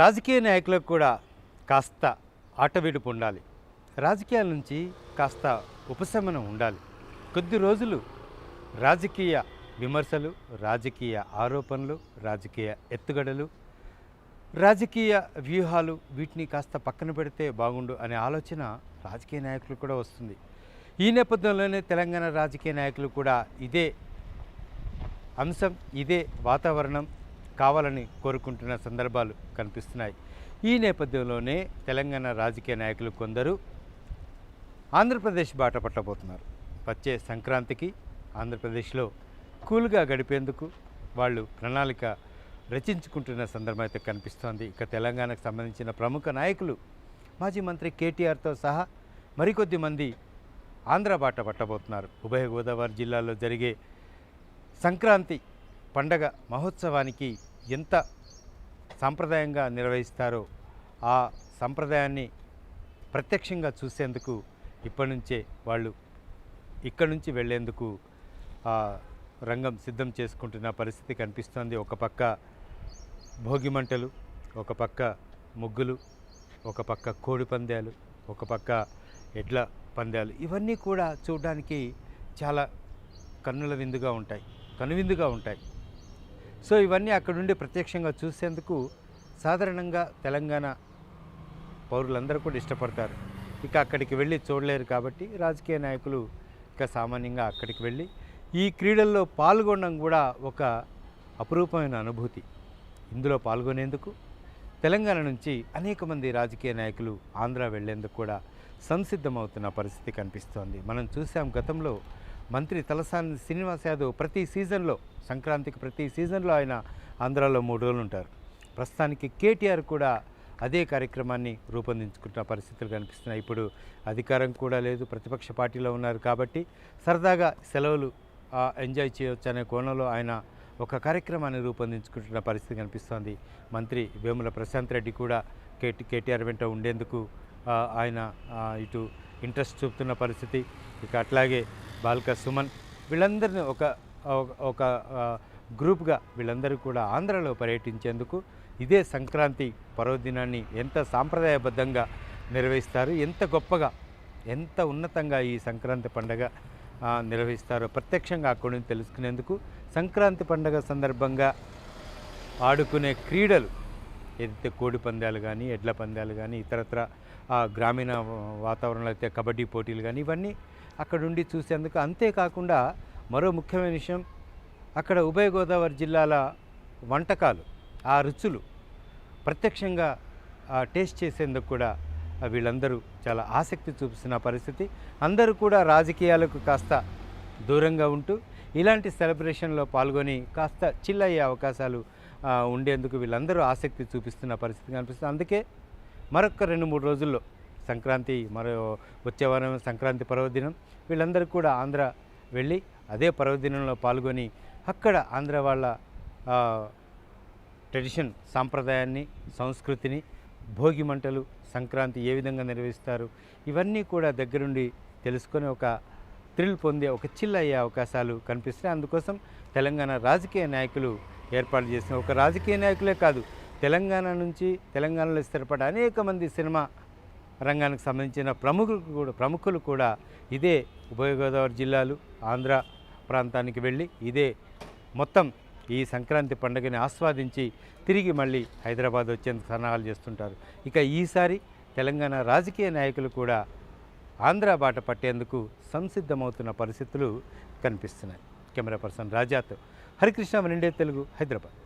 రాజకీయ నాయకులకు కూడా కాస్త ఆటవిడుపు ఉండాలి. రాజకీయాల నుంచి కాస్త ఉపశమనం ఉండాలి. కొద్ది రోజులు రాజకీయ విమర్శలు రాజకీయ ఆరోపణలు రాజకీయ ఎత్తుగడలు రాజకీయ వ్యూహాలు వీటిని కాస్త పక్కన పెడితే బాగుండు అనే ఆలోచన రాజకీయ నాయకులు కూడా వస్తుంది. ఈ నేపథ్యంలోనే తెలంగాణ రాజకీయ నాయకులు కూడా ఇదే అంశం ఇదే వాతావరణం కావాలని కోరుకుంటున్న సందర్భాలు కనిపిస్తున్నాయి. ఈ నేపథ్యంలోనే తెలంగాణ రాజకీయ నాయకులు కొందరు ఆంధ్రప్రదేశ్ బాట పట్టబోతున్నారు. వచ్చే సంక్రాంతికి ఆంధ్రప్రదేశ్లో కూల్గా గడిపేందుకు వాళ్ళు ప్రణాళిక రచించుకుంటున్న సందర్భం అయితే కనిపిస్తోంది. ఇక తెలంగాణకు సంబంధించిన ప్రముఖ నాయకులు మాజీ మంత్రి కేటీఆర్తో సహా మరికొద్ది మంది ఆంధ్ర బాట పట్టబోతున్నారు. ఉభయ గోదావరి జిల్లాలో జరిగే సంక్రాంతి పండగ మహోత్సవానికి ఎంత సాంప్రదాయంగా నిర్వహిస్తారో ఆ సంప్రదాయాన్ని ప్రత్యక్షంగా చూసేందుకు ఇప్పటి నుంచే వాళ్ళు ఇక్కడి నుంచి వెళ్ళేందుకు ఆ రంగం సిద్ధం చేసుకుంటున్న పరిస్థితి కనిపిస్తోంది. ఒక పక్క భోగి మంటలు ఒక పక్క ముగ్గులు ఒక పక్క కోడి పందాలు ఒక పక్క ఎడ్ల పందాలు. ఇవన్నీ కూడా చూడడానికి చాలా కన్నుల విందుగా ఉంటాయి కనువిందుగా ఉంటాయి. సో ఇవన్నీ అక్కడుండి ప్రత్యక్షంగా చూసేందుకు సాధారణంగా తెలంగాణ పౌరులందరూ కూడా ఇష్టపడతారు. ఇక అక్కడికి వెళ్ళి చూడలేరు కాబట్టి రాజకీయ నాయకులు ఇక సామాన్యంగా అక్కడికి వెళ్ళి ఈ క్రీడల్లో పాల్గొనడం కూడా ఒక అపురూపమైన అనుభూతి. ఇందులో పాల్గొనేందుకు తెలంగాణ నుంచి అనేక మంది రాజకీయ నాయకులు ఆంధ్ర వెళ్ళేందుకు కూడా సంసిద్ధమవుతున్న పరిస్థితి కనిపిస్తోంది. మనం చూసాం గతంలో మంత్రి తలసాని శ్రీనివాస్ యాదవ్ ప్రతి సీజన్లో సంక్రాంతికి ప్రతి సీజన్లో ఆయన ఆంధ్రాలో మూడు రోజులు ఉంటారు. ప్రస్తుతానికి కేటీఆర్ కూడా అదే కార్యక్రమాన్ని రూపొందించుకుంటున్న పరిస్థితులు కనిపిస్తున్నాయి. ఇప్పుడు అధికారం కూడా లేదు ప్రతిపక్ష పార్టీలో ఉన్నారు కాబట్టి సరదాగా సెలవులు ఎంజాయ్ చేయొచ్చు అనే కోణంలో ఆయన ఒక కార్యక్రమాన్ని రూపొందించుకుంటున్న పరిస్థితి కనిపిస్తోంది. మంత్రి వేముల ప్రశాంత్ రెడ్డి కూడా కేటీ కేటీఆర్ వెంట ఉండేందుకు ఆయన ఇటు ఇంట్రెస్ట్ చూపుతున్న పరిస్థితి. ఇక అట్లాగే బాల్క సుమన్ వీళ్ళందరినీ ఒక ఒక- గ్రూప్గా వీళ్ళందరూ కూడా ఆంధ్రలో పర్యటించేందుకు ఇదే సంక్రాంతి పర్వదినాన్ని ఎంత సాంప్రదాయబద్ధంగా నిర్వహిస్తారు ఎంత గొప్పగా ఎంత ఉన్నతంగా ఈ సంక్రాంతి పండగ నిర్వహిస్తారో ప్రత్యక్షంగా అక్కడి నుంచి తెలుసుకునేందుకు సంక్రాంతి పండగ సందర్భంగా ఆడుకునే క్రీడలు ఏదైతే కోడి పందాలు కానీ ఎడ్ల పందాలు కానీ ఇతరత్ర ఆ గ్రామీణ వాతావరణంలో అయితే కబడ్డీ పోటీలు కానీ ఇవన్నీ అక్కడుండి చూసేందుకు అంతేకాకుండా మరో ముఖ్యమైన విషయం అక్కడ ఉభయ గోదావరి జిల్లాల వంటకాలు ఆ రుచులు ప్రత్యక్షంగా టేస్ట్ చేసేందుకు కూడా వీళ్ళందరూ చాలా ఆసక్తి చూపిస్తున్న పరిస్థితి. అందరూ కూడా రాజకీయాలకు కాస్త దూరంగా ఉంటూ ఇలాంటి సెలబ్రేషన్లో పాల్గొని కాస్త చిల్ అయ్యే అవకాశాలు ఉండేందుకు వీళ్ళందరూ ఆసక్తి చూపిస్తున్న పరిస్థితి కనిపిస్తుంది. అందుకే మరొక రెండు మూడు రోజుల్లో సంక్రాంతి మరో వచ్చే వారం సంక్రాంతి పర్వదినం. వీళ్ళందరూ కూడా ఆంధ్ర వెళ్ళి అదే పర్వదినంలో పాల్గొని అక్కడ ఆంధ్ర వాళ్ళ ట్రెడిషన్ సాంప్రదాయాన్ని సంస్కృతిని భోగి మంటలు సంక్రాంతి ఏ విధంగా నిర్వహిస్తారు ఇవన్నీ కూడా దగ్గరుండి తెలుసుకొని ఒక థ్రిల్ పొందే ఒక చిల్ అయ్యే అవకాశాలు కనిపిస్తున్నాయి. అందుకోసం తెలంగాణ రాజకీయ నాయకులు ఏర్పాటు చేసిన ఒక రాజకీయ నాయకులే కాదు తెలంగాణ నుంచి తెలంగాణలో స్థిరపడే అనేక మంది సినిమా రంగానికి సంబంధించిన ప్రముఖులు కూడా ప్రముఖులు కూడా ఇదే ఉభయ గోదావరి జిల్లాలు ఆంధ్ర ప్రాంతానికి వెళ్ళి ఇదే మొత్తం ఈ సంక్రాంతి పండుగని ఆస్వాదించి తిరిగి మళ్ళీ హైదరాబాద్ వచ్చేందుకు సన్నాహాలు చేస్తుంటారు. ఇక ఈసారి తెలంగాణ రాజకీయ నాయకులు కూడా ఆంధ్ర బాట పట్టేందుకు సంసిద్ధమవుతున్న పరిస్థితులు కనిపిస్తున్నాయి. కెమెరా పర్సన్ రాజాతో హరికృష్ణ నిండే తెలుగు హైదరాబాద్.